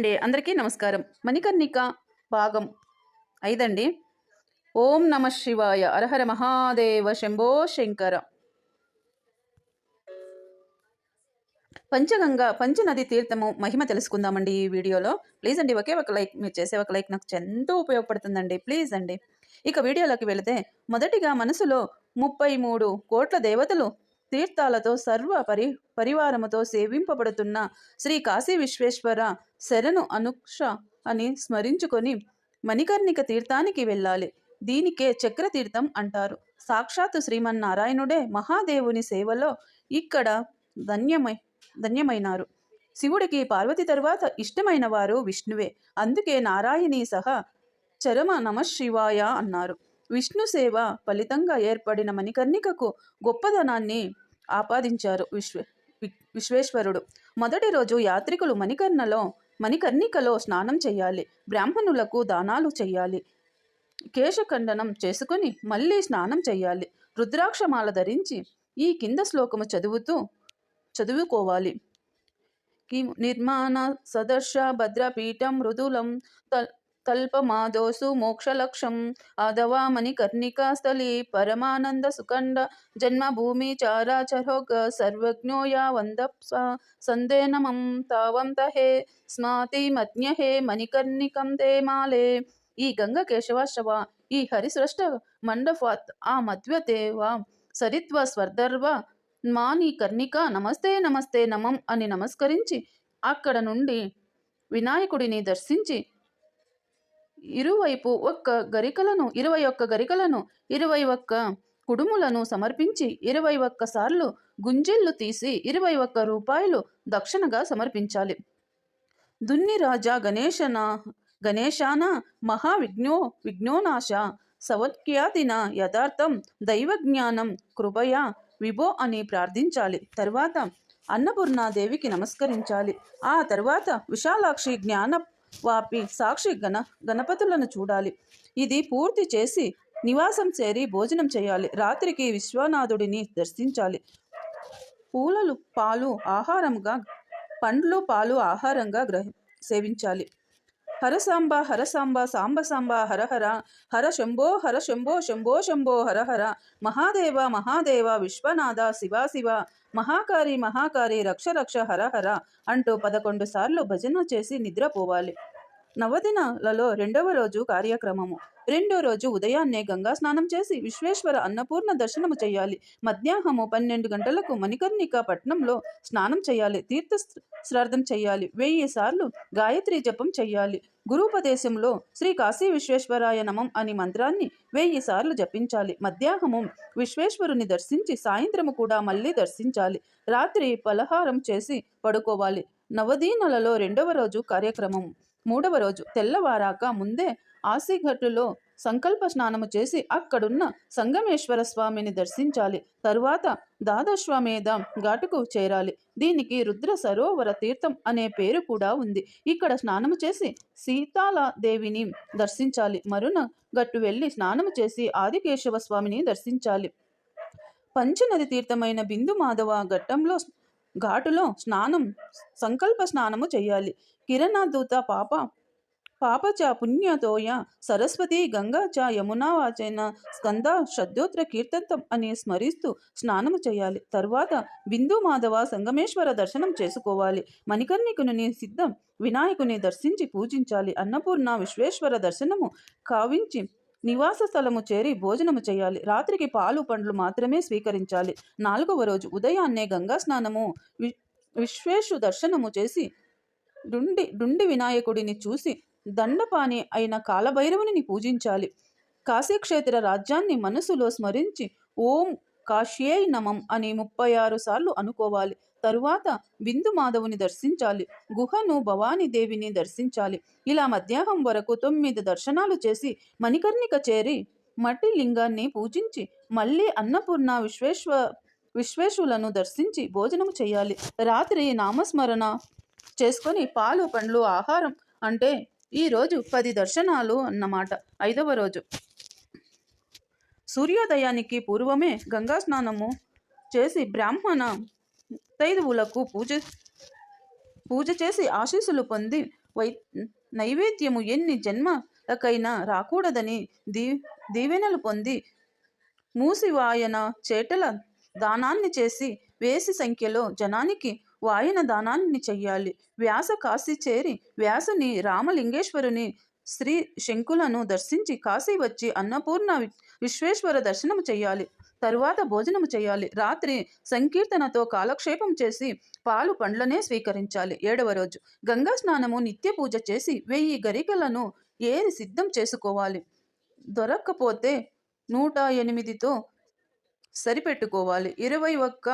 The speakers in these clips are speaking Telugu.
అండి. అందరికీ నమస్కారం. మణికర్ణిక భాగం ఐదండి. ఓం నమ శివాయ. అరహర మహాదేవ శంభో శంకర. పంచగంగ పంచనది తీర్థము మహిమ తెలుసుకుందామండి ఈ వీడియోలో. ప్లీజ్ అండి ఒకే ఒక లైక్ మీరు చేసే ఒక లైక్ నాకు ఎంతో ఉపయోగపడుతుందండి. ప్లీజ్ అండి. ఇక వీడియోలోకి వెళితే మొదటిగా మనసులో ముప్పై మూడు కోట్ల దేవతలు తీర్థాలతో సర్వ పరి పరివారముతో సేవింపబడుతున్న శ్రీ కాశీ విశ్వేశ్వర శరణు అనుక్ష అని స్మరించుకొని మణికర్ణిక తీర్థానికి వెళ్ళాలి. దీనికే చక్రతీర్థం అంటారు. సాక్షాత్తు శ్రీమన్నారాయణుడే మహాదేవుని సేవలో ఇక్కడ ధన్యమై ధన్యమైనారు. శివుడికి పార్వతి తర్వాత ఇష్టమైన వారు విష్ణువే. అందుకే నారాయణి సహా చరమ నమశివాయ అన్నారు. విష్ణు సేవ ఫలితంగా ఏర్పడిన మణికర్ణికకు గొప్పదనాన్ని ఆపాదించారు విశ్వ వి- విశ్వేశ్వరుడు. మొదటి రోజు యాత్రికులు మణికర్ణలో మణికర్ణికలో స్నానం చేయాలి బ్రాహ్మణులకు దానాలు చేయాలి కేశఖండనం చేసుకుని మళ్ళీ స్నానం చేయాలి రుద్రాక్షమాల ధరించి ఈ కింద శ్లోకము చదువుతూ చదువుకోవాలి. కిం నిర్మాణ సదర్శ భద్రపీఠం మృదులం తల్ తల్పమాదోసు మోక్షలక్ష్యం ఆదవా కర్ణికాస్థలి పరమానంద సుఖండ జన్మభూమి చారాచరోగ సర్వజ్ఞోయా వంద సందేనమం తావం తహే స్మాతి మజ్ఞహే మణికర్ణికం తే మాలే ఈ గంగ కేశవాశవ ఈ హరిసృష్ట మండపాత్ ఆ మధ్వతేవ సరిత్వ స్వర్ధర్వ మాని కర్ణిక నమస్తే నమస్తే నమం అని నమస్కరించి అక్కడ నుండి వినాయకుడిని దర్శించి ఇరువైపు ఒక్క గరికలను ఇరవై ఒక్క గరికలను ఇరవై ఒక్క కుడుములను సమర్పించి ఇరవై ఒక్క సార్లు గుంజిళ్ళు తీసి ఇరవై ఒక్క రూపాయలు దక్షిణగా సమర్పించాలి. దున్ని రాజా గణేశన గణేశాన మహావిఘ్నో విఘ్నోనాశ సవత్ఖ్యాతిన యథార్థం దైవజ్ఞానం కృపయా విభో అని ప్రార్థించాలి. తర్వాత అన్నపూర్ణాదేవికి నమస్కరించాలి. ఆ తర్వాత విశాలాక్షి జ్ఞాన వాపి సాక్షి గణ గణపతులను చూడాలి. ఇది పూర్తి చేసి నివాసం చేరి భోజనం చేయాలి. రాత్రికి విశ్వనాథుడిని దర్శించాలి. పూలలు పాలు ఆహారంగా పండ్లు పాలు ఆహారంగా గ్రహ సేవించాలి. హరసాంబ హరసాంబ సాంబ సాంబ హరహర హర శంభో హర శంభో శంభో శంభో హరహర మహాదేవ మహాదేవ విశ్వనాథ శివ శివ. మహాకారి మహాకారి రక్ష రక్ష హరహర అంటూ పదకొండు సార్లు భజన చేసి నిద్రపోవాలి. నవదినాలలో రెండవ రోజు కార్యక్రమము. రెండో రోజు ఉదయాన్నే గంగా స్నానం చేసి విశ్వేశ్వర అన్నపూర్ణ దర్శనము చేయాలి. మధ్యాహ్నము పన్నెండు గంటలకు మణికర్ణిక పట్నంలో స్నానం చేయాలి. తీర్థ శ్రార్థం చేయాలి. వెయ్యి సార్లు గాయత్రి జపం చేయాలి. గురూపదేశంలో శ్రీ కాశీ విశ్వేశ్వరాయ నమం అని మంత్రాన్ని వెయ్యి సార్లు జపించాలి. మధ్యాహ్నము విశ్వేశ్వరుని దర్శించి సాయంత్రము కూడా మళ్ళీ దర్శించాలి. రాత్రి పలహారం చేసి పడుకోవాలి. నవదీనలలో రెండవ రోజు కార్యక్రమం. మూడవ రోజు తెల్లవారాక ముందే ఆసిఘట్టులో సంకల్ప స్నానము చేసి అక్కడున్న సంగమేశ్వర స్వామిని దర్శించాలి. తరువాత దాదాశ్వమేధ ఘాటుకు చేరాలి. దీనికి రుద్ర సరోవర తీర్థం అనే పేరు కూడా ఉంది. ఇక్కడ స్నానము చేసి సీతాల దేవిని దర్శించాలి. మరున గట్టు వెళ్ళి స్నానము చేసి ఆదికేశవ స్వామిని దర్శించాలి. పంచనది తీర్థమైన బిందు మాధవ ఘట్టంలో ఘాటులో స్నానం సంకల్ప స్నానము చేయాలి. కిరణాదూత పాప పాపచ పుణ్యతోయ సరస్వతి గంగా చ యమునా వాచైన స్కంద శబ్దోత్ర కీర్తనం అని స్మరిస్తూ స్నానము చేయాలి. తర్వాత బిందు మాధవ సంగమేశ్వర దర్శనం చేసుకోవాలి. మణికర్ణికుని సిద్ధం వినాయకుని దర్శించి పూజించాలి. అన్నపూర్ణ విశ్వేశ్వర దర్శనము కావించి నివాస స్థలము చేరి భోజనము చేయాలి. రాత్రికి పాలు పండ్లు మాత్రమే స్వీకరించాలి. నాలుగవ రోజు ఉదయాన్నే గంగా స్నానము వి విశ్వేశు దర్శనము చేసి డుండి డుండి వినాయకుడిని చూసి దండపాని అయిన కాలభైరవుని పూజించాలి. కాశీక్షేత్ర రాజ్యాన్ని మనసులో స్మరించి ఓం కాశ్యేయ్ నమం అని ముప్పై ఆరు సార్లు అనుకోవాలి. తరువాత బిందు మాధవుని దర్శించాలి. గుహను భవానీదేవిని దర్శించాలి. ఇలా మధ్యాహ్నం వరకు తొమ్మిది దర్శనాలు చేసి మణికర్ణిక చేరి మట్టి లింగాన్ని పూజించి మళ్ళీ అన్నపూర్ణ విశ్వేశ్వ విశ్వేశులను దర్శించి భోజనం చేయాలి. రాత్రి నామస్మరణ చేసుకొని పాలు పండ్లు ఆహారం అంటే ఈరోజు పది దర్శనాలు అన్నమాట. ఐదవ రోజు. సూర్యోదయానికి పూర్వమే గంగా స్నానము చేసి బ్రాహ్మణ తైదువులకు పూజ పూజ చేసి ఆశీస్సులు పొంది వై నైవేద్యము ఎన్ని జన్మలకైనా రాకూడదని దీ దీవెనలు పొంది మూసివాయన చేటల దానాన్ని చేసి వేసి సంఖ్యలో జనానికి వాయన దానాన్ని చెయ్యాలి. వ్యాస కాశీ చేరి వ్యాసుని రామలింగేశ్వరుని శ్రీ శంకులను దర్శించి కాశీ వచ్చి అన్నపూర్ణ విశ్వేశ్వర దర్శనము చేయాలి తరువాత భోజనము చేయాలి. రాత్రి సంకీర్తనతో కాలక్షేపం చేసి పాలు పండ్లనే స్వీకరించాలి. ఏడవ రోజు గంగా స్నానము నిత్య పూజ చేసి వెయ్యి గరికలను ఏరి సిద్ధం చేసుకోవాలి. దొరక్కపోతే నూట ఎనిమిదితో సరిపెట్టుకోవాలి. ఇరవై ఒక్క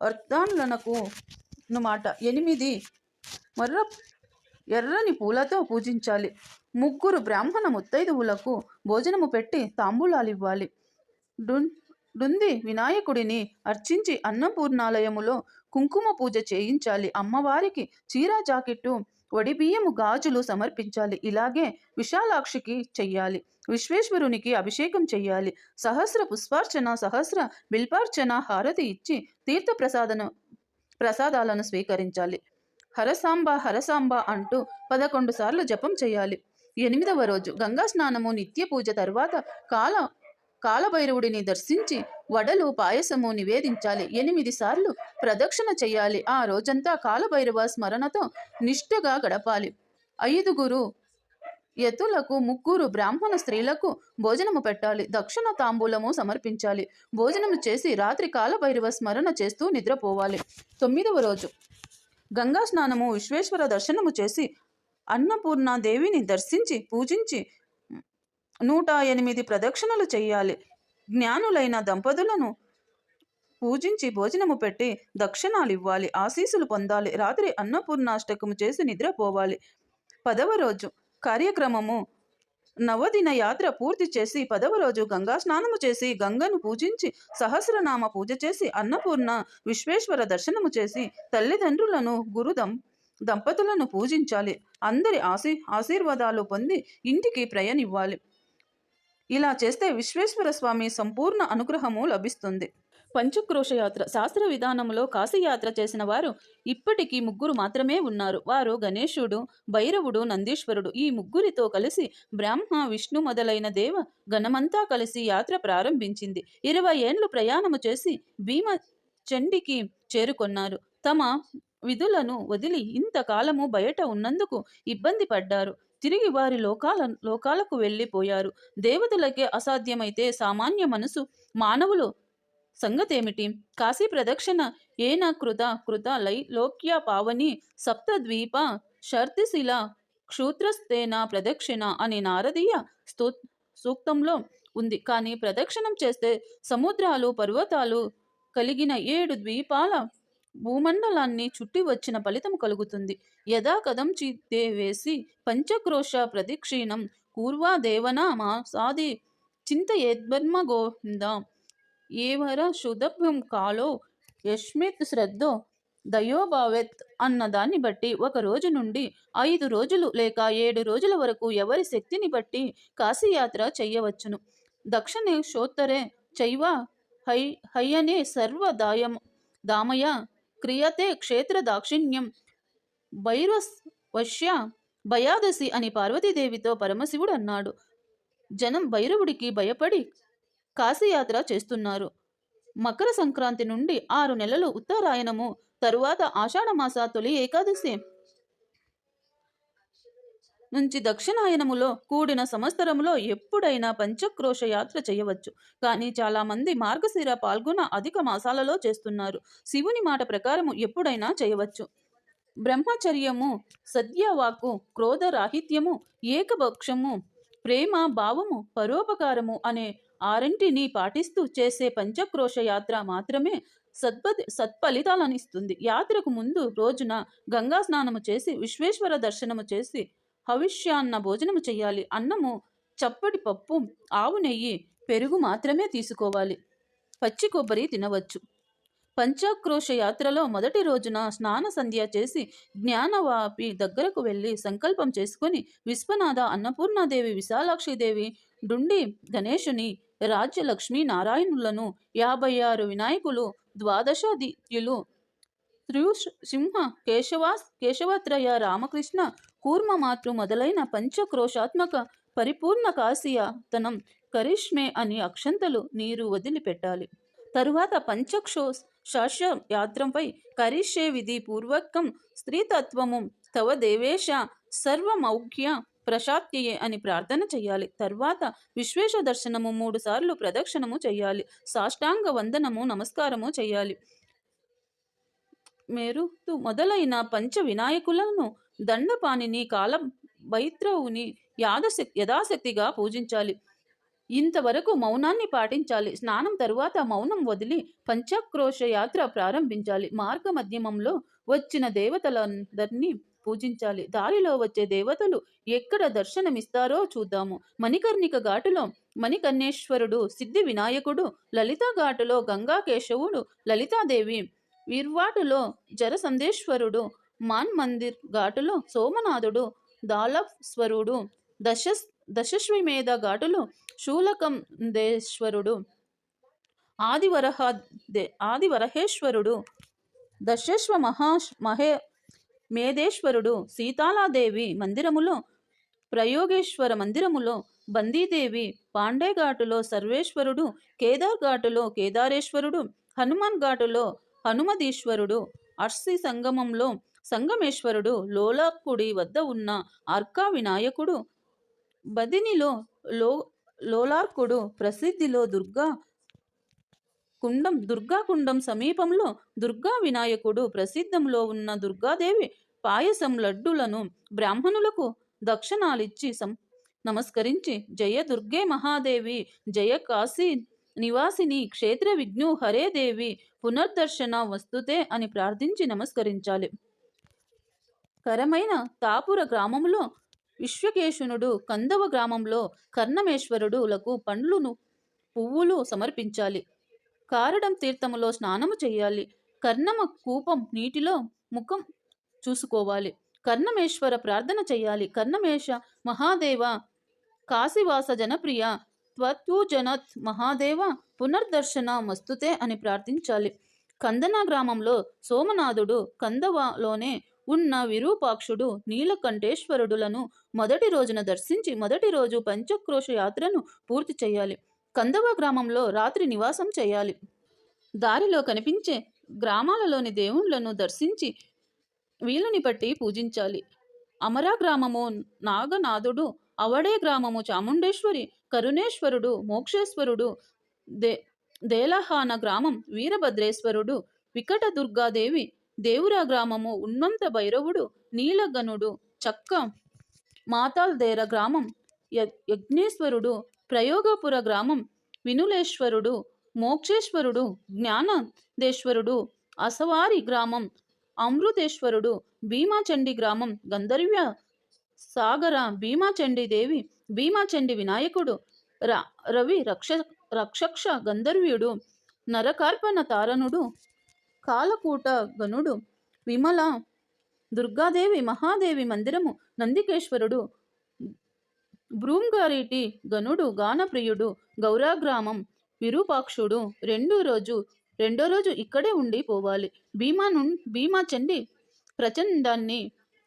అర్థాన్లకు మాట ఎనిమిది మర్ర ఎర్రని పూలతో పూజించాలి. ముగ్గురు బ్రాహ్మణ ముత్తైదువులకు భోజనము పెట్టి తాంబూలాలు ఇవ్వాలి డున్ డుంది వినాయకుడిని అర్చించి అన్నపూర్ణాలయములో కుంకుమ పూజ చేయించాలి. అమ్మవారికి చీరా జాకెట్టు వడిబియ్యము గాజులు సమర్పించాలి. ఇలాగే విశాలాక్షికి చెయ్యాలి. విశ్వేశ్వరునికి అభిషేకం చెయ్యాలి. సహస్ర పుష్పార్చన సహస్ర బిల్పార్చన హారతి ఇచ్చి తీర్థ ప్రసాదన ప్రసాదాలను స్వీకరించాలి. హరసాంబ హరసాంబ అంటూ పదకొండు సార్లు జపం చేయాలి ఎనిమిదవ రోజు గంగా స్నానము నిత్య పూజ తర్వాత కాల కాలభైరవుడిని దర్శించి వడలు పాయసము నివేదించాలి. ఎనిమిది సార్లు ప్రదక్షిణ చేయాలి. ఆ రోజంతా కాలభైరవ స్మరణతో నిష్ఠగా గడపాలి. ఐదుగురు యతులకు ముగ్గురు బ్రాహ్మణ స్త్రీలకు భోజనము పెట్టాలి. దక్షిణ తాంబూలము సమర్పించాలి. భోజనము చేసి రాత్రి కాలభైరవ స్మరణ చేస్తూ నిద్రపోవాలి. తొమ్మిదవ రోజు. గంగా స్నానము విశ్వేశ్వర దర్శనము చేసి అన్నపూర్ణ దేవిని దర్శించి పూజించి నూట ఎనిమిది ప్రదక్షిణలు చేయాలి జ్ఞానులైన దంపతులను పూజించి భోజనము పెట్టి దక్షిణాలు ఇవ్వాలి ఆశీసులు పొందాలి. రాత్రి అన్నపూర్ణాష్టకము చేసి నిద్రపోవాలి. పదవ రోజు కార్యక్రమము. నవదిన యాత్ర పూర్తి చేసి పదవ రోజు గంగా స్నానము చేసి గంగను పూజించి సహస్రనామ పూజ చేసి అన్నపూర్ణ విశ్వేశ్వర దర్శనము చేసి తల్లిదండ్రులను గురుదం దంపతులను పూజించాలి. అందరి ఆశీ ఆశీర్వాదాలు పొంది ఇంటికి ప్రయాణివ్వాలి. ఇలా చేస్తే విశ్వేశ్వర స్వామి సంపూర్ణ అనుగ్రహము లభిస్తుంది. పంచక్రోశ యాత్ర శాస్త్ర విధానంలో కాశీయాత్ర చేసిన వారు ఇప్పటికీ ముగ్గురు మాత్రమే ఉన్నారు. వారు గణేశుడు భైరవుడు నందీశ్వరుడు. ఈ ముగ్గురితో కలిసి బ్రహ్మ విష్ణు మొదలైన దేవ గణమంతా కలిసి యాత్ర ప్రారంభించింది. ఇరవై ఏండ్లు ప్రయాణము చేసి భీమ చండికి చేరుకొన్నారు. తమ విధులను వదిలి ఇంతకాలము బయట ఉన్నందుకు ఇబ్బంది పడ్డారు. తిరిగి వారి లోకాల లోకాలకు వెళ్ళిపోయారు. దేవతలకే అసాధ్యమైతే సామాన్య మనసు మానవులు సంగతేమిటి? కాశీ ప్రదక్షిణ ఏన కృత కృత లై లోక్య పావని సప్తద్వీప షర్తిశిల క్షూత్రస్తేన ప్రదక్షిణ అని నారదీయ స్తూ సూక్తంలో ఉంది. కానీ ప్రదక్షిణం చేస్తే సముద్రాలు పర్వతాలు కలిగిన ఏడు ద్వీపాల భూమండలాన్ని చుట్టి వచ్చిన ఫలితం కలుగుతుంది. యథాకథం చిత్తే వేసి పంచక్రోష ప్రదక్షిణం కూర్వా దేవనామా సాది చింత యద్బర్మ గోవింద ఏవర శుదభ్యం కాలో యష్మిత్ శ్రద్ధో దయోభావెత్ అన్న దాన్ని బట్టి ఒక రోజు నుండి ఐదు రోజులు లేక ఏడు రోజుల వరకు ఎవరి శక్తిని బట్టి కాశీయాత్ర చెయ్యవచ్చును దక్షిణేశోత్తరే చైవ హై హయ్యనే సర్వదాయం దామయ క్రియతే క్షేత్ర దాక్షిణ్యం. భైరస్ వశ్య భయాదశి అని పార్వతీదేవితో పరమశివుడు అన్నాడు. జనం భైరవుడికి భయపడి కాశీయాత్ర చేస్తున్నారు. మకర సంక్రాంతి నుండి ఆరు నెలలు ఉత్తరాయణము తరువాత ఆషాఢమాస తొలి ఏకాదశి. నుంచి దక్షిణాయనములో కూడిన సంవత్సరంలో ఎప్పుడైనా పంచక్రోష యాత్ర చేయవచ్చు. కానీ చాలామంది మార్గశిర పాల్గొన అధిక మాసాలలో చేస్తున్నారు. శివుని మాట ప్రకారము ఎప్పుడైనా చేయవచ్చు. బ్రహ్మచర్యము సద్యవాకు క్రోధరాహిత్యము ఏకభక్షము ప్రేమ భావము పరోపకారము అనే ఆరింటిని పాటిస్తూ చేసే పంచక్రోష యాత్ర మాత్రమే సత్పతి సత్ఫలితాలనిస్తుంది. యాత్రకు ముందు రోజున గంగా స్నానము చేసి విశ్వేశ్వర దర్శనము చేసి హవిష్యాన్న భోజనము చేయాలి అన్నము చప్పటి పప్పు ఆవు నెయ్యి పెరుగు మాత్రమే తీసుకోవాలి. పచ్చి కొబ్బరి తినవచ్చు. పంచాక్రోశ యాత్రలో మొదటి రోజున స్నాన సంధ్య చేసి జ్ఞానవాపి దగ్గరకు వెళ్ళి సంకల్పం చేసుకొని విశ్వనాథ అన్నపూర్ణాదేవి విశాలాక్షిదేవి డుండి గణేశుని రాజ్యలక్ష్మీ నారాయణులను యాభై ఆరు వినాయకులు ద్వాదశాదిత్యులు త్రియుష్ సింహ కేశవాస్ కేశవత్రయ రామకృష్ణ కూర్మ మాతృ మొదలైన పంచక్రోశాత్మక పరిపూర్ణ కాశీయతనం కరిష్మే అని అక్షంతలు నీరు వదిలిపెట్టాలి. తరువాత పంచక్షో శాస్య యాత్రంపై కరిష్యే విధి పూర్వకం స్త్రీతత్వము తవ దేవేశ సర్వమౌఖ్య ప్రశాప్తియే అని ప్రార్థన చేయాలి తర్వాత విశ్వేశ దర్శనము మూడు సార్లు ప్రదక్షిణము చేయాలి సాష్టాంగ వందనము నమస్కారము చేయాలి మేరు మొదలైన పంచ వినాయకులను దండపాణిని కాల వైత్రవుని యాదశక్ యథాశక్తిగా పూజించాలి. ఇంతవరకు మౌనాన్ని పాటించాలి. స్నానం తరువాత మౌనం వదిలి పంచక్రోశ యాత్ర ప్రారంభించాలి. మార్గ మధ్యమంలో వచ్చిన దేవతలందరినీ పూజించాలి. దారిలో వచ్చే దేవతలు ఎక్కడ దర్శనమిస్తారో చూద్దాము. మణికర్ణిక ఘాటులో మణికర్ణేశ్వరుడు సిద్ధి వినాయకుడు లలితా ఘాటులో గంగా కేశవుడు లలితాదేవి వీర్వాటులో జరసందేశ్వరుడు మాన్ మందిర్ ఘాటులో సోమనాథుడు దాలస్వరుడు దశ దశశ్వమేధ ఘాటులో శూలకందేశ్వరుడు ఆదివరహ దే- ఆదివరహేశ్వరుడు దశశ్వ మహా మహే మేధేశ్వరుడు సీతాలాదేవి మందిరములో ప్రయోగేశ్వర మందిరములో బందీదేవి పాండే ఘాటులో సర్వేశ్వరుడు కేదార్ ఘాటులో కేదారేశ్వరుడు హనుమాన్ ఘాటులో హనుమదీశ్వరుడు అర్సి సంగమంలో సంగమేశ్వరుడు లోలాకుడి వద్ద ఉన్న అర్కా వినాయకుడు బదినిలో లో లోలార్కుడు ప్రసిద్ధిలో దుర్గా కుండం దుర్గా కుండం సమీపంలో దుర్గా వినాయకుడు ప్రసిద్ధంలో ఉన్న దుర్గాదేవి పాయసం లడ్డులను బ్రాహ్మణులకు దక్షిణాలిచ్చి సం నమస్కరించి జయ దుర్గే మహాదేవి జయ కాశీ నివాసిని క్షేత్ర విఘ్ను హరే దేవి పునర్దర్శన వస్తుతే అని ప్రార్థించి నమస్కరించాలి. కరమైన తాపుర గ్రామంలో విశ్వకేశునుడు కందవ గ్రామంలో కర్ణమేశ్వరుడులకు పండ్లును పువ్వులు సమర్పించాలి. కారడం తీర్థములో స్నానము చేయాలి. కర్ణమ కూపం నీటిలో ముఖం చూసుకోవాలి. కర్ణమేశ్వర ప్రార్థన చేయాలి. కర్ణమేశ మహాదేవ కాశీవాస జనప్రియ త్వత్వజనత్ మహాదేవ పునర్దర్శన మస్తుతే అని ప్రార్థించాలి. కందన గ్రామంలో సోమనాథుడు కందవలోనే ఉన్న విరూపాక్షుడు నీలకంఠేశ్వరుడులను మొదటి రోజున దర్శించి మొదటి రోజు పంచక్రోష యాత్రను పూర్తి చేయాలి. కందవ గ్రామంలో రాత్రి నివాసం చేయాలి. దారిలో కనిపించే గ్రామాలలోని దేవుళ్ళను దర్శించి వీలుని పట్టి పూజించాలి. అమరా గ్రామము నాగనాథుడు అవడే గ్రామము చాముండేశ్వరి కరుణేశ్వరుడు మోక్షేశ్వరుడు దే దేలహాన గ్రామం వీరభద్రేశ్వరుడు వికట దుర్గాదేవి దేవురా గ్రామము ఉన్నంత భైరవుడు నీలగనుడు చక్క మాతాల్దేర గ్రామం యజ్ఞేశ్వరుడు ప్రయోగపుర గ్రామం వినులేశ్వరుడు మోక్షేశ్వరుడు జ్ఞానదేశ్వరుడు అసవారి గ్రామం అమృతేశ్వరుడు భీమాచండి గ్రామం గంధర్వ్య సాగర భీమాచండి దేవి భీమాచండి వినాయకుడు ర రవి రక్ష రక్షక్ష గంధర్వ్యుడు నరకార్పణ తారణుడు కాలకూట గనుడు విమల దుర్గాదేవి మహాదేవి మందిరము నందికేశ్వరుడు భ్రూంగారేటి గనుడు గానప్రియుడు గౌరాగ్రామం విరూపాక్షుడు రెండో రోజు రెండో రోజు ఇక్కడే ఉండి పోవాలి భీమా ను భీమా చండి ప్రచండాన్ని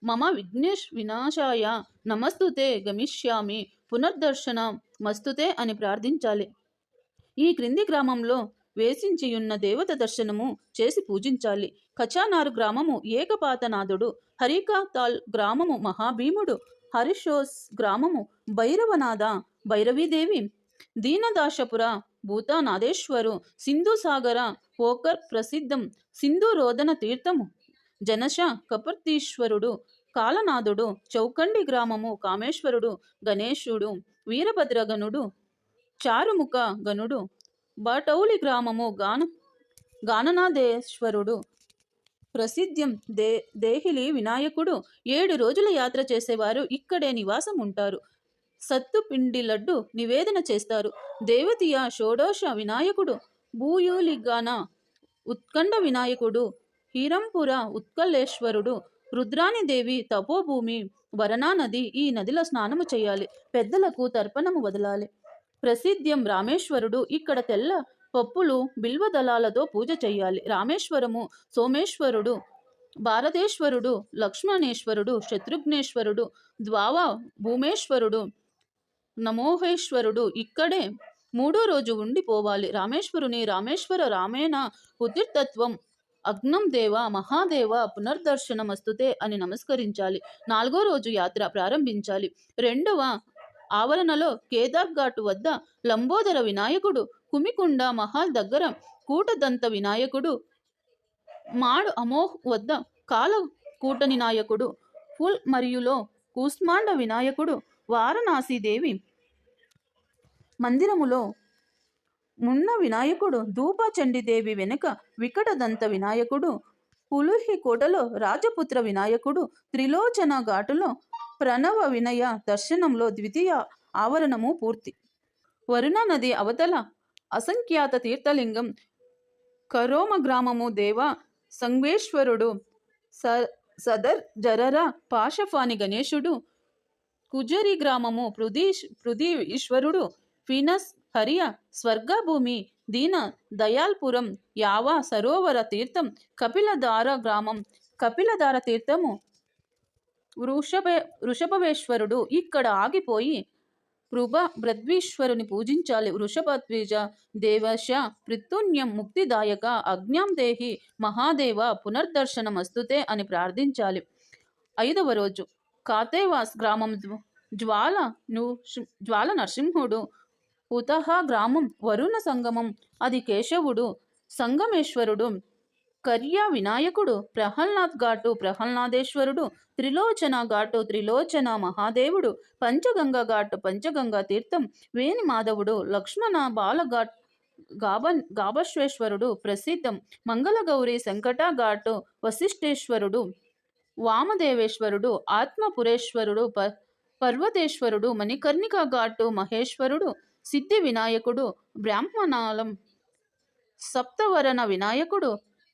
మమ విఘ్నేష్ వినాశాయ నమస్తుతే గమిష్యామి పునర్దర్శన మస్తుతే అని ప్రార్థించాలి. ఈ క్రింది గ్రామంలో వేసించియున్న దేవత దర్శనము చేసి పూజించాలి. కచానారు గ్రామము ఏకపాతనాథుడు. హరికాతాల్ గ్రామము మహాభీముడు. హరిషోస్ గ్రామము భైరవనాథ భైరవీదేవి. దీనదాశపుర భూతానాథేశ్వరు. సింధు సాగర పోకర్ ప్రసిద్ధం. సింధు రోదన తీర్థము. జనశ కపర్తీశ్వరుడు. కాలనాథుడు చౌకండి గ్రామము కామేశ్వరుడు. గణేశుడు. వీరభద్రగనుడు చారుముఖ గనుడు బాటౌలి గ్రామము గాన గాననాథేశ్వరుడు ప్రసిద్ధ్యం దే దేహిలి వినాయకుడు ఏడు రోజుల యాత్ర చేసేవారు ఇక్కడే నివాసం ఉంటారు సత్తుపిండి లడ్డు నివేదన చేస్తారు. దేవతీయ షోడోష వినాయకుడు భూయూలిగాన ఉత్కండ వినాయకుడు హీరంపుర ఉత్కలేశ్వరుడు రుద్రాణిదేవి తపోభూమి వరణా నది ఈ నదిలో స్నానము చేయాలి. పెద్దలకు తర్పణము వదలాలి. ప్రసిద్ధ్యం రామేశ్వరుడు. ఇక్కడ తెల్ల పప్పులు బిల్వదళాలతో పూజ చేయాలి. రామేశ్వరము సోమేశ్వరుడు భారతేశ్వరుడు లక్ష్మణేశ్వరుడు శత్రుఘ్నేశ్వరుడు ద్వావ భూమేశ్వరుడు నమోహేశ్వరుడు. ఇక్కడే మూడో రోజు ఉండిపోవాలి రామేశ్వరుని రామేశ్వర రామేణ ఉదిర్తత్వం అగ్నం దేవ మహాదేవ పునర్దర్శనమస్తుతే అని నమస్కరించాలి. నాలుగో రోజు యాత్ర ప్రారంభించాలి. రెండవ ఆవరణలో కేదార్ ఘాటు వద్ద లంబోదర వినాయకుడు కుమికుండ మహాల్ దగ్గర కూటదంత వినాయకుడు మాడు అమోహ్ వద్ద కాల కూటని నాయకుడు ఫుల్ మరియులో కూస్మాండ వినాయకుడు వారణాసీదేవి మందిరములో మున్న వినాయకుడు ధూపచండిదేవి వెనుక వికటదంత వినాయకుడు పులుహి కోటలో రాజపుత్ర వినాయకుడు త్రిలోచన ఘాటులో ప్రణవ వినయ దర్శనంలో ద్వితీయ ఆవరణము పూర్తి. వరుణా నది అవతల అసంఖ్యాత తీర్థలింగం కరోమ గ్రామము దేవ సంగేశ్వరుడు స సదర్ జరర పాశఫాని గణేశుడు కుజరి గ్రామము పృథీష్ పృథీ ఈశ్వరుడు ఫీనస్ హరియ స్వర్గభూమి దీన దయాల్పురం యావ సరోవర తీర్థం కపిలధార గ్రామం కపిలధార తీర్థము వృషభ వృషభవేశ్వరుడు ఇక్కడ ఆగిపోయి పృభ బ్రద్వీశ్వరుని పూజించాలి. వృషభద్విజ దేవశ పృత్యుణ్యం ముక్తిదాయక అజ్ఞాం దేహి మహాదేవ పునర్దర్శనమస్తుతే అని ప్రార్థించాలి. ఐదవ రోజు కాతేవాస్ గ్రామం జ్వ- జ్వాల ను జ్వాల నరసింహుడు ఉతహ గ్రామం వరుణ సంగమం అది కేశవుడు సంగమేశ్వరుడు కర్యా వినాయకుడు ప్రహ్లాద్ ఘాటు ప్రహ్లాదేశ్వరుడు త్రిలోచన ఘాటు త్రిలోచన మహాదేవుడు పంచగంగ ఘాటు పంచగంగా తీర్థం వేణి మాధవుడు లక్ష్మణ బాలఘాట్ గాబ గాబశ్వేశ్వరుడు ప్రసిద్ధం మంగళగౌరి శంకట ఘాటు వశిష్ఠేశ్వరుడు వామదేవేశ్వరుడు ఆత్మపురేశ్వరుడు ప పర్వతేశ్వరుడు మణికర్ణిక ఘాటు మహేశ్వరుడు సిద్ధి వినాయకుడు బ్రాహ్మణాలం సప్తవరణ వినాయకుడు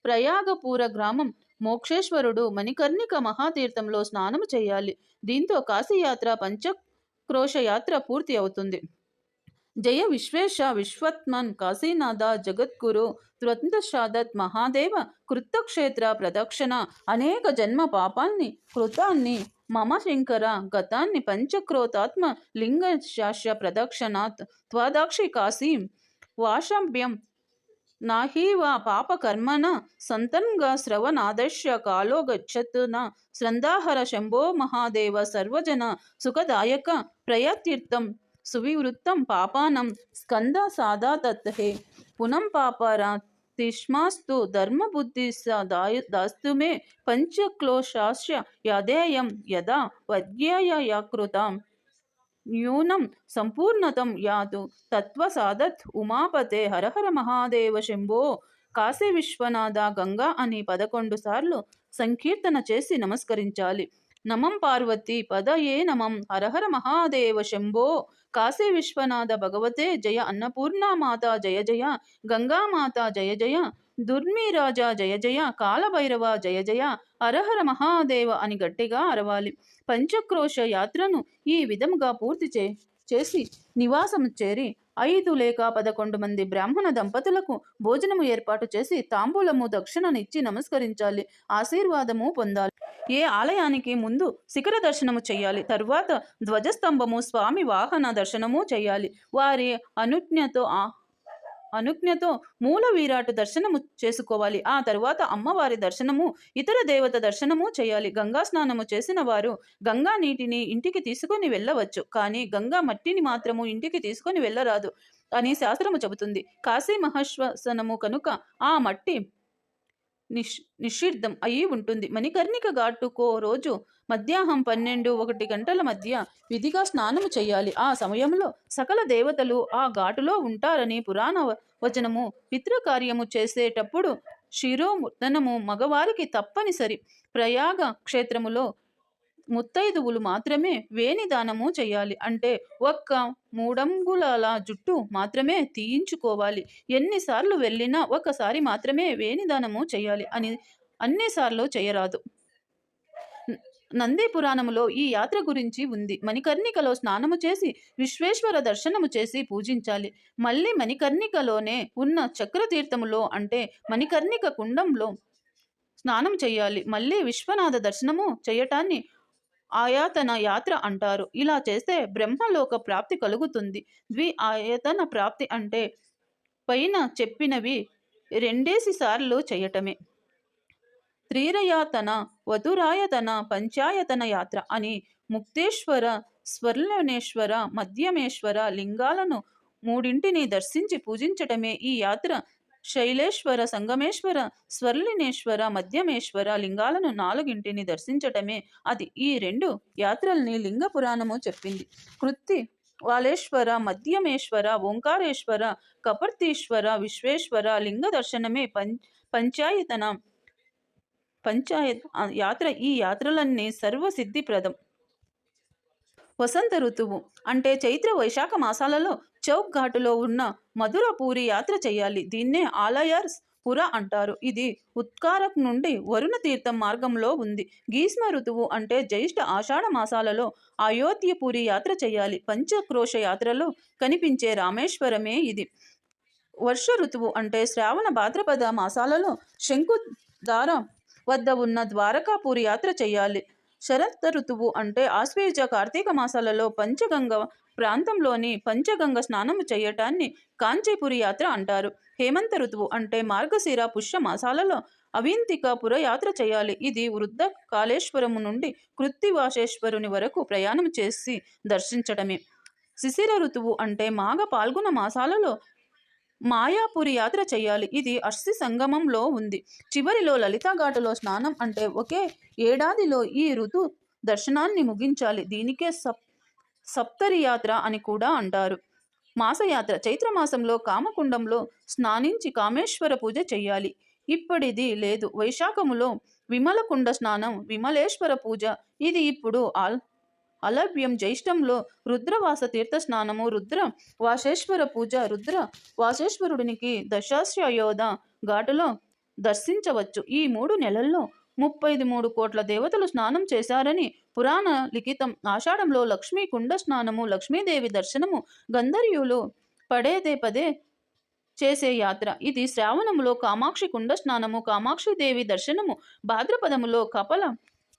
ప్రయాగపూర గ్రామం మోక్షేశ్వరుడు మణికర్ణిక మహాతీర్థంలో స్నానం చేయాలి. దీంతో కాశీయాత్ర పంచక్రోశయాత్ర పూర్తి అవుతుంది. జయ విశ్వేశ విశ్వత్మన్ కాశీనాథ జగద్గురు త్వంతశాదత్ మహాదేవ కృతక్షేత్ర ప్రదక్షిణ అనేక జన్మ పాపాల్ని కృతాన్ని మమ శంకర గతాన్ని పంచక్రోతాత్మ లింగశాస్య ప్రదక్షిణాత్ త్వదాక్షి కాశీం వాషంభ్యం ನಾಹಿ ವಾ ಪಾಪಕರ್ಮನ ಸಂತನ್ಗ ಸ್ರವನಾದಶ್ಯ कालो गच्छतु न ಸ್ರಂದಾಹರ ಶಂಭೋ ಮಹಾದೇವ ಸರ್ವಜನ ಸುಖದಾಯಕ ಪ್ರಯತೀರ್ಥಂ ಸುವಿವೃತ್ತಂ ಪಾಪಾನಂ ಸ್ಕಂದ ಸಾದಾ ತತ್ ಹೇ ಪುನಂ ಪಾಪರಾತಿಷ್ಮಾಸ್ತು ಧರ್ಮಬುದ್ಧಿ ದಾಯ ದಾಸ್ತು ಮೇ ಪಂಚಕ್ಲೋಶಾಸ್ಯ ಯದೇಯಂ ಯದಾ ವದ್ಯಯ ಯಾಕೃತಾಂ న్యూనం సంపూర్ణతం యాతు తత్వసాదత్ ఉమాపతే హరహర మహాదేవ శంభో కాశీ విశ్వనాథ గంగా అని పదకొండు సార్లు సంకీర్తన చేసి నమస్కరించాలి. నమం పార్వతి పదయే నమం హరహర మహాదేవ శంభో। కాశీ విశ్వనాథ భగవతే జయ అన్నపూర్ణామాత జయ జయ గంగామాత జయ జయ దుర్మిరాజా జయ జయ కాలభైరవ జయ జయ అరహర మహాదేవ అని గట్టిగా అరవాలి. పంచక్రోశ యాత్రను ఈ విధముగా పూర్తి చే చేసి నివాసం చేరి ఐదు లేక పదకొండు మంది బ్రాహ్మణ దంపతులకు భోజనము ఏర్పాటు చేసి తాంబూలము దక్షిణనిచ్చి నమస్కరించాలి. ఆశీర్వాదము పొందాలి. ఏ ఆలయానికి ముందు శిఖర దర్శనము చేయాలి. తరువాత ధ్వజస్తంభము స్వామి వాహన దర్శనము చేయాలి. వారి అనుజ్ఞతో ఆ అనుజ్ఞతో మూల వీరాటు దర్శనము చేసుకోవాలి. ఆ తరువాత అమ్మవారి దర్శనము ఇతర దేవత దర్శనము చేయాలి. గంగా స్నానము చేసిన వారు గంగా నీటిని ఇంటికి తీసుకొని వెళ్ళవచ్చు. కానీ గంగా మట్టిని మాత్రము ఇంటికి తీసుకొని వెళ్ళరాదు అని శాస్త్రము చెబుతుంది. కాశీ మహాశ్వసనము కనుక ఆ మట్టి నిష్ నిషిద్ధం అయి ఉంటుంది. మణికర్ణిక ఘాటుకో రోజు మధ్యాహ్నం పన్నెండు ఒకటి గంటల మధ్య విధిగా స్నానము చేయాలి. ఆ సమయంలో సకల దేవతలు ఆ ఘాటులో ఉంటారని పురాణ వచనము పితృకార్యము చేసేటప్పుడు శిరోముర్దనము మగవారికి తప్పనిసరి. ప్రయాగ క్షేత్రములో ముత్తైదువులు మాత్రమే వేణి దానము చేయాలి. అంటే ఒక్క మూడంగుళాల జుట్టు మాత్రమే తీయించుకోవాలి. ఎన్నిసార్లు వెళ్ళినా ఒకసారి మాత్రమే వేణి దానము చేయాలి. అని అన్నిసార్లు చేయరాదు. న- నంది పురాణములో ఈ యాత్ర గురించి ఉంది. మణికర్ణికలో స్నానము చేసి విశ్వేశ్వర దర్శనము చేసి పూజించాలి. మళ్ళీ మణికర్ణికలోనే ఉన్న చక్రతీర్థములో అంటే మణికర్ణిక కుండంలో స్నానం చేయాలి. మళ్ళీ విశ్వనాథ దర్శనము చేయటాన్ని ఆయాతన యాత్ర అంటారు. ఇలా చేస్తే బ్రహ్మలోక ప్రాప్తి కలుగుతుంది. ద్వి ఆయతన ప్రాప్తి అంటే పైన చెప్పినవి రెండేసి సార్లు చేయటమే. త్రీరయాతన వధురాయతన పంచాయతన యాత్ర అని ముక్తేశ్వర స్వర్ణేశ్వర మధ్యమేశ్వర లింగాలను మూడింటిని దర్శించి పూజించటమే ఈ యాత్ర శైలేశ్వర సంగమేశ్వర స్వర్లినేశ్వర మధ్యమేశ్వర లింగాలను నాలుగింటిని దర్శించటమే అది. ఈ రెండు యాత్రల్ని లింగ పురాణము చెప్పింది. కృత్తి వాలేశ్వర మధ్యమేశ్వర ఓంకారేశ్వర కపర్తీశ్వర విశ్వేశ్వర లింగ దర్శనమే పం పంచాయతన పంచాయత్ యాత్ర. ఈ యాత్రలన్నీ సర్వసిద్ధిప్రదం. వసంత ఋతువు అంటే చైత్ర వైశాఖ మాసాలలో చౌక్ ఘాటులో ఉన్న మధురపూరి యాత్ర చేయాలి. దీన్నే ఆలయర్స్ పుర అంటారు. ఇది ఉత్కారక్ నుండి వరుణ తీర్థం మార్గంలో ఉంది. గ్రీష్మ ఋతువు అంటే జ్యేష్ఠ ఆషాఢ మాసాలలో అయోధ్యపురి యాత్ర చేయాలి. పంచక్రోశ యాత్రలో కనిపించే రామేశ్వరమే ఇది. వర్ష ఋతువు అంటే శ్రావణ భాద్రపద మాసాలలో శంకుదార వద్ద ఉన్న ద్వారకాపూరి యాత్ర చేయాలి. శరత్ ఋతువు అంటే ఆశ్వేజ కార్తీక మాసాలలో పంచగంగ ప్రాంతంలోని పంచగంగ స్నానము చేయటాన్ని కాంచీపురి యాత్ర అంటారు. హేమంత ఋతువు అంటే మార్గశిర పుష్య మాసాలలో అవింతికాపుర యాత్ర చేయాలి. ఇది వృద్ధ కాళేశ్వరము నుండి కృత్తివాసేశ్వరుని వరకు ప్రయాణం చేసి దర్శించడమే. శిశిర ఋతువు అంటే మాఘ పాల్గొన మాసాలలో మాయాపురి యాత్ర చేయాలి. ఇది అర్సి సంగమంలో ఉంది. చివరిలో లలితాఘాటులో స్నానం అంటే ఒకే ఏడాదిలో ఈ ఋతు దర్శనాన్ని ముగించాలి. దీనికే సప్ సప్తరి యాత్ర అని కూడా అంటారు. మాసయాత్ర చైత్రమాసంలో కామకుండంలో స్నానించి కామేశ్వర పూజ చేయాలి. ఇప్పటిది లేదు. వైశాఖములో విమలకుండ స్నానం విమలేశ్వర పూజ. ఇది ఇప్పుడు ఆల్ అలభ్యం జ్యేష్టంలో రుద్రవాస తీర్థ స్నానము రుద్ర వాసేశ్వర పూజ రుద్ర వాసేశ్వరుడినికి దశాశ్వయోధ ఘాటులో దర్శించవచ్చు. ఈ మూడు నెలల్లో ముప్పై మూడు కోట్ల దేవతలు స్నానం చేశారని పురాణ లిఖితం. ఆషాఢంలో లక్ష్మీ కుండ స్నానము లక్ష్మీదేవి దర్శనము గంధర్యులు పడేదే పదే చేసే యాత్ర. ఇది శ్రావణములో కామాక్షి కుండ స్నానము కామాక్షి దేవి దర్శనము భాద్రపదములో కపల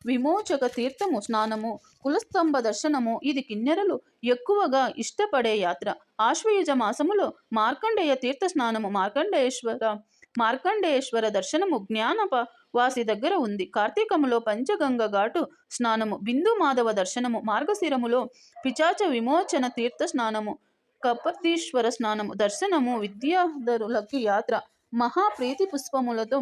విమోచక తీర్థము స్నానము కులస్తంభ దర్శనము ఇది కిన్నెరలు ఎక్కువగా ఇష్టపడే యాత్ర. ఆశ్వయుజ మాసములో మార్కండేయ తీర్థ స్నానము మార్కండేశ్వర మార్కండేశ్వర దర్శనము జ్ఞానప వాసి దగ్గర ఉంది. కార్తీకములో పంచగంగ ఘాటు స్నానము బిందు మాధవ దర్శనము మార్గశిరములో పిచాచ విమోచన తీర్థ స్నానము కపర్దీశ్వర స్నానము దర్శనము విద్యాధరులకి యాత్ర. మహాప్రీతి పుష్పములతో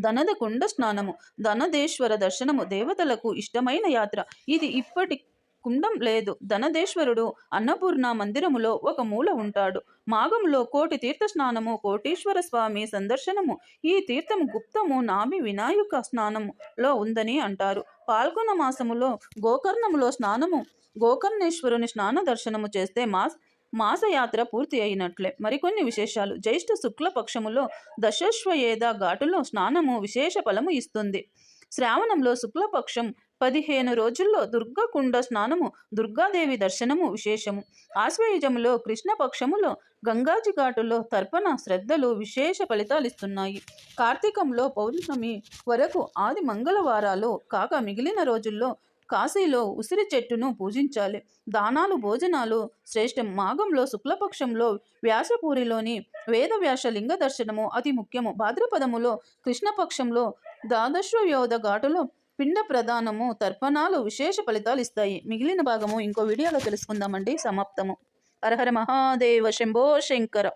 ధనద కుండ స్నానము ధనదేశ్వర దర్శనము దేవతలకు ఇష్టమైన యాత్ర. ఇది ఇప్పటి కుండం లేదు. ధనదేశ్వరుడు అన్నపూర్ణ మందిరములో ఒక మూల ఉంటాడు. మాగంలో కోటి తీర్థ స్నానము కోటీశ్వర స్వామి సందర్శనము. ఈ తీర్థము గుప్తము నాభి వినాయక స్నానములో ఉందని అంటారు. పాల్గొన మాసములో గోకర్ణములో స్నానము గోకర్ణేశ్వరుని స్నాన దర్శనము చేస్తే మాస్ మాసయాత్ర పూర్తి అయినట్లే. మరికొన్ని విశేషాలు. జ్యేష్ఠ శుక్ల పక్షములో దశశ్వయేధ ఘాటులో స్నానము విశేష ఫలము ఇస్తుంది. శ్రావణంలో శుక్లపక్షం పదిహేను రోజుల్లో దుర్గకుండ స్నానము దుర్గాదేవి దర్శనము విశేషము. ఆశ్వయుజములో కృష్ణపక్షములో గంగాజి ఘాటులో తర్పణ శ్రద్ధలు విశేష ఫలితాలిస్తున్నాయి. కార్తీకంలో పౌర్ణమి వరకు ఆది మంగళవారాలు కాక మిగిలిన రోజుల్లో కాశీలో ఉసిరి చెట్టును పూజించాలి. దానాలు భోజనాలు శ్రేష్టం. మాఘంలో శుక్లపక్షంలో వ్యాసపూరిలోని వేదవ్యాస లింగ దర్శనము అతి ముఖ్యము. భాద్రపదములో కృష్ణపక్షంలో ద్వాదశ్వయోధ ఘాటులో పిండ ప్రదానము తర్పణాలు విశేష ఫలితాలు ఇస్తాయి. మిగిలిన భాగము ఇంకో వీడియోలో తెలుసుకుందామండి. సమాప్తము. హరహర మహాదేవ శంభో శంకర.